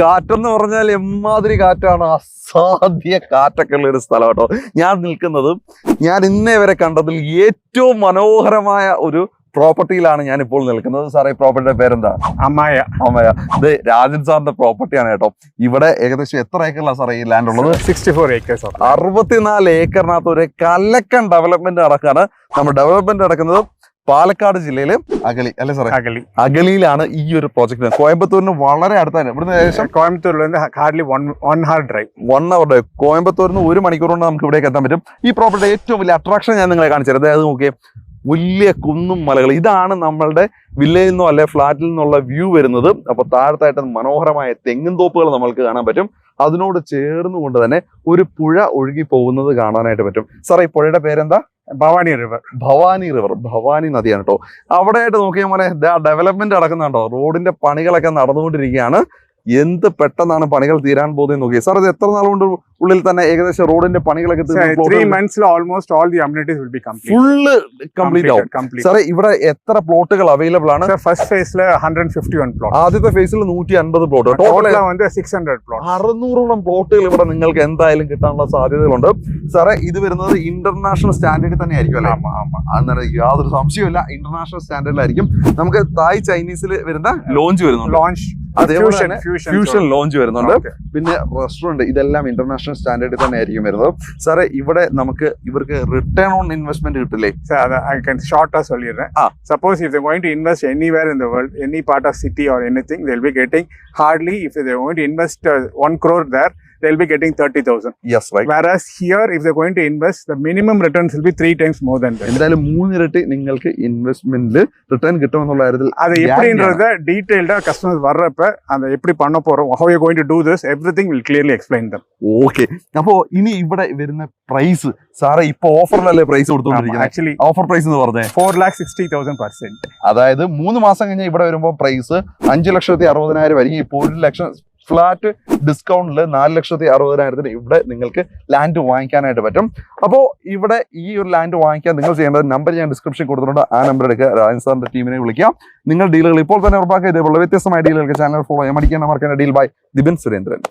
കാറ്റെന്ന് പറഞ്ഞാൽ എമ്മാതിരി കാറ്റാണ്. അസാധ്യ കാറ്റൊക്കെ ഉള്ള ഒരു സ്ഥലം കേട്ടോ. ഞാൻ നിൽക്കുന്നത് ഞാൻ ഇന്നേ വരെ കണ്ടതിൽ ഏറ്റവും മനോഹരമായ ഒരു പ്രോപ്പർട്ടിയിലാണ് ഞാൻ ഇപ്പോൾ നിൽക്കുന്നത്. സാറേ ഈ പ്രോപ്പർട്ടിയുടെ പേരെന്താ? അമ്മായ. അമ്മയ. ഇത് രാജൻ സാറിന്റെ പ്രോപ്പർട്ടിയാണ് കേട്ടോ. ഇവിടെ ഏകദേശം എത്ര ഏക്കറിലാണ് സാറേ ഈ ലാൻഡ് ഉള്ളത്? സിക്സ്റ്റി ഫോർ ഏക്കേഴ്സ് അറുപത്തിനാല് ഏക്കറിനകത്ത് ഒരു കലക്കൻ ഡെവലപ്മെന്റ് നടക്കാണ്. നമ്മൾ ഡെവലപ്മെന്റ് നടക്കുന്നത് പാലക്കാട് ജില്ലയിലെ അഗളി അല്ലെ സാറേ? അഗലി അഗലിയിലാണ് ഈ ഒരു പ്രോജക്റ്റ് കോയമ്പത്തൂരിന് വളരെ അടുത്താണ്. ഇവിടുന്ന് ഏകദേശം കോയമ്പത്തൂരിൽ hardly one one hour drive one അവറുടെ കോയമ്പത്തൂരിന് ഒരു മണിക്കൂർ കൊണ്ട് നമുക്ക് ഇവിടേക്ക് എത്താൻ പറ്റും. ഈ പ്രോപ്പർട്ടി ഏറ്റവും വലിയ അട്രാക്ഷൻ ഞാൻ നിങ്ങളെ കാണിച്ചു തരാം അതായത് നോക്കിയേ വലിയ കുന്നും മലകൾ ഇതാണ് നമ്മളുടെ വില്ലയിൽ നിന്നോ അല്ലെ ഫ്ലാറ്റിൽ നിന്നുള്ള വ്യൂ വരുന്നത്. അപ്പൊ താഴത്തായിട്ട് മനോഹരമായ തെങ്ങും തോപ്പുകൾ നമ്മൾക്ക് കാണാൻ പറ്റും. അതിനോട് ചേർന്നുകൊണ്ട് തന്നെ ഒരു പുഴ ഒഴുകി പോകുന്നത് കാണാനായിട്ട് പറ്റും. സാറേ ഈ പുഴയുടെ പേരെന്താ? ഭവാനി റിവർ. ഭവാനി റിവർ ഭവാനി നദിയാണ് കേട്ടോ അവിടെയായിട്ട് നോക്കിയ പോലെ ഡെവലപ്മെന്റ് നടക്കുന്നുണ്ടോ? റോഡിന്റെ പണികളൊക്കെ നടന്നുകൊണ്ടിരിക്കുകയാണ്. എന്ത് പെട്ടെന്നാണ് പണികൾ തീരാൻ പോകുന്നത് നോക്കി സാർ അത് എത്ര നാളുകൊണ്ട് ഉള്ളിൽ തന്നെ ഏകദേശം റോഡിന്റെ പണികളൊക്കെ almost all the amenities will be complete full complete ആവും. ഇവിടെ എത്ര പ്ലോട്ടുകൾ അവൈലബിൾ ആണ്? ഫസ്റ്റ് ഫേസിൽ ഹൺഡ്രഡ് ഫിഫ്റ്റി വൺ പ്ലോട്ട് ആദ്യത്തെ ഫേസിൽ നൂറ്റി അൻപത് plot total six hundred plot അറുന്നൂറോളം പ്ലോട്ടുകൾ ഇവിടെ നിങ്ങൾക്ക് എന്തായാലും കിട്ടാനുള്ള സാധ്യതകളുണ്ട്. സാറേ ഇത് വരുന്നത് ഇന്റർനാഷണൽ സ്റ്റാൻഡേർഡിൽ തന്നെ ആയിരിക്കും അല്ലേ? അന്നേരം യാതൊരു സംശയമില്ല ഇന്റർനാഷണൽ സ്റ്റാൻഡേർഡിലായിരിക്കും നമുക്ക് തായ് ചൈനീസിൽ വരുന്ന ലോഞ്ച് വരുന്നുണ്ട്. ലോഞ്ച് ഫ്യൂഷൻ ലോഞ്ച് വരുന്നുണ്ട്. പിന്നെ റെസ്റ്റോറന്റ് ഇതെല്ലാം ഇന്റർനാഷണൽ സ്റ്റാൻഡേർഡിൽ തന്നെ ആയിരിക്കും വരുന്നത്. സാറേ ഇവിടെ നമുക്ക് ഇവർക്ക് റിട്ടേൺ ഓൺ ഇൻവെസ്റ്റ്മെന്റ് കിട്ടില്ലേ? I can ഷോർട്ടാ suppose if going to invest anywhere in the world any part of city or എനിങ് be getting hardly if going to invest one crore there they'll be getting 30000 yes right whereas here if they're going to invest the minimum returns will be three times more than that എന്തായാലും മൂന്നിരട്ടി നിങ്ങൾക്ക് ഇൻവെസ്റ്റ്മെന്റിൽ return കിട്ടുമെന്നുള്ള കാര്യത്തിൽ அது எப்படின்றத டீடைல்டா customers வர்றப்ப அந்த எப்படி பண்ண போறோம் how you're going to do this everything will clearly explain them okay അപ്പോ ഇനി ഇവിടെ വരുന്ന പ്രൈസ് സാറേ ഇപ്പൊ ഓഫറിലല്ലേ പ്രൈസ് കൊടുത്തോണ്ടിരിക്കുന്നത് actually ഓഫർ പ്രൈസ് എന്ന് പറഞ്ഞേ 4 lakh 60000 per cent അതായത് മൂന്ന് മാസം കഴിഞ്ഞ് ഇവിടെ വരുമ്പോൾ പ്രൈസ് അഞ്ച് ലക്ഷത്തി അറുപതിനായിരം ആയിരിക്കും ഇപ്പോൾ ഒരു ലക്ഷം ഫ്ലാറ്റ് ഡിസ്കൗണ്ടിൽ നാല് ലക്ഷത്തി അറുപതിനായിരത്തിന് ഇവിടെ നിങ്ങൾക്ക് ലാൻഡ് വാങ്ങിക്കാനായിട്ട് പറ്റും. അപ്പോൾ ഇവിടെ ഈ ഒരു ലാൻഡ് വാങ്ങിക്കാൻ നിങ്ങൾ ചെയ്യേണ്ടത് നമ്പർ ഞാൻ ഡിസ്ക്രിപ്ഷൻ കൊടുത്തിട്ടുണ്ട്. ആ നമ്പർ എടുക്കുക. രാജൻ സാറിന്റെ ടീമിനെ വിളിക്കുക നിങ്ങൾ ഡീലുകൾ ഇപ്പോൾ തന്നെ ഉറപ്പാക്കുക. ഇതേപോലെ വ്യത്യസ്തമായ ഡീലുകൾക്ക് ചാനൽ ഫോളോ ചെയ്യാൻ മടിക്കേണ്ട മറക്കേണ്ട ഡീൽ ബൈ ദിബിൻ സുരേന്ദ്രൻ.